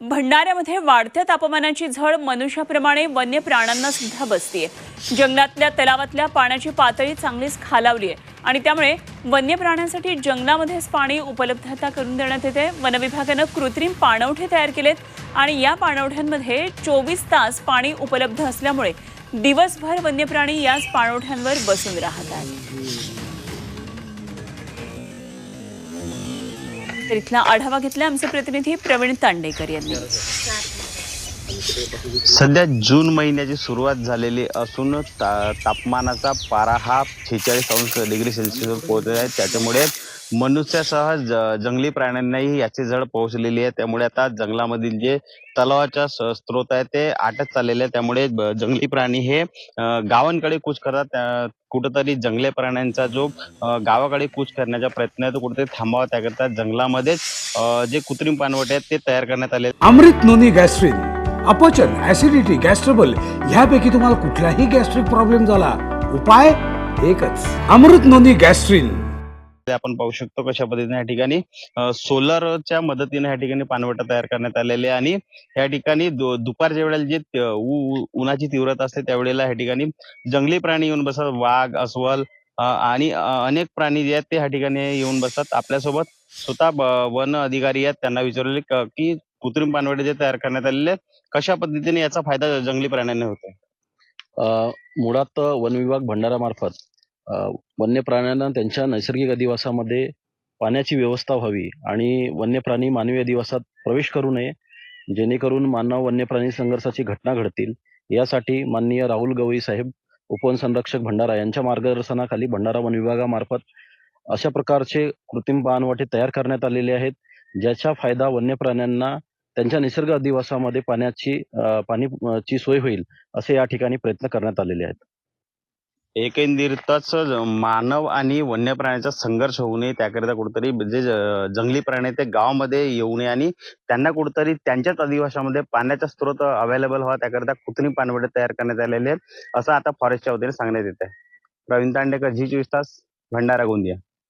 भंडाऱ्यामध्ये वाढत्या तापमानाची झळ मनुष्याप्रमाणे वन्य प्राण्यांना सुद्धा बसतीये. जंगलातल्या तलावातल्या पाण्याची पातळी चांगलीच खालावली आहे आणि त्यामुळे वन्य प्राण्यांसाठी जंगलामध्येच पाणी उपलब्धता करून देण्यात येते. वनविभागानं कृत्रिम पाणवठे तयार केलेत आणि या पाणवठ्यांमध्ये चोवीस तास पाणी उपलब्ध असल्यामुळे दिवसभर वन्य प्राणी याच पाणवठ्यांवर बसून राहतात. तर इथला आढावा घेतला आमचे प्रतिनिधी प्रवीण तांडेकर यांनी. सध्या जून महिन्याची सुरुवात झालेली असून ता तापमानाचा पारा हा छेचाळीस अंश डिग्री सेल्सिअसवर पोहोचला आहे. त्याच्यामुळे मनुष्यासह ज जंगली प्राण्यांनाही याची झळ पोहोचलेली आहे. त्यामुळे आता जंगलामधील जे तलावाच्या स- स्रोत आहे ते आटत चाललेले आहे त्यामुळे जंगली प्राणी हे गावांकडे कूच करतात. कुठंतरी जंगली प्राण्यांचा जो गावाकडे कूच करण्याचा प्रयत्न आहे तो कुठेतरी थांबावा त्याकरता जंगलामध्येच जे कृत्रिम पानवट आहेत ते तयार करण्यात आले अमृत नोनी गॅस्ट्रिन अपचन ऍसिडिटी गॅस्ट्रबल ह्यापैकी तुम्हाला कुठलाही गॅस्ट्रिक प्रॉब्लेम झाला उपाय एकच. अमृत नोनी गॅस्ट्रिन आपण पाहू शकतो कशा पद्धतीने या ठिकाणी सोलरच्या मदतीने या ठिकाणी पाणवटा तयार करण्यात आलेले आणि या ठिकाणी दुपारच्या वेळेला जे उन्हाची तीव्रता असते त्यावेळेला या ठिकाणी जंगली प्राणी येऊन बसतात वाघ अस्वल आणि अनेक प्राणी जे आहेत ते ह्या ठिकाणी येऊन बसतात. आपल्यासोबत स्वतः वन अधिकारी आहेत त्यांना विचारले की कृत्रिम पानवटे जे तयार करण्यात आलेले आहेत, कशा पद्धतीने याचा फायदा जंगली प्राण्यांना होतो मुळात वन विभाग भंडारामार्फत मार्फत वन्य प्राण्यांना त्यांच्या नैसर्गिक अधिवासामध्ये पाण्याची व्यवस्था व्हावी आणि वन्य प्राणी मानवी अधिवासात प्रवेश करू नये जेणेकरून मानव वन्य प्राणी संघर्षाची घटना घडतील. यासाठी माननीय राहुल गवई साहेब उपवन संरक्षक भंडारा यांच्या मार्गदर्शनाखाली भंडारा वन विभागामार्फत अशा प्रकारचे कृत्रिम पाणवठे तयार करण्यात आलेले आहेत ज्याचा फायदा वन्य प्राण्यांना त्यांच्या निसर्ग अधिवासामध्ये पाण्याची पाणी ची सोय होईल असे या ठिकाणी प्रयत्न करण्यात आलेले आहेत. एकंदरीतच मानव आणि वन्य प्राण्यांचा संघर्ष होऊ नये त्याकरिता कुठेतरी जे जंगली प्राणी आहेत ते गावामध्ये येऊ नये आणि त्यांना कुठेतरी त्यांच्याच अधिवासामध्ये पाण्याचा स्रोत अवेलेबल व्हावा त्याकरिता कृत्रिम पाणवडे तयार करण्यात आलेले आहेत असं आता फॉरेस्टच्या वतीने सांगण्यात येत आहे प्रवीण तांडेकर झी चोवीस तास भंडारा गोंदिया.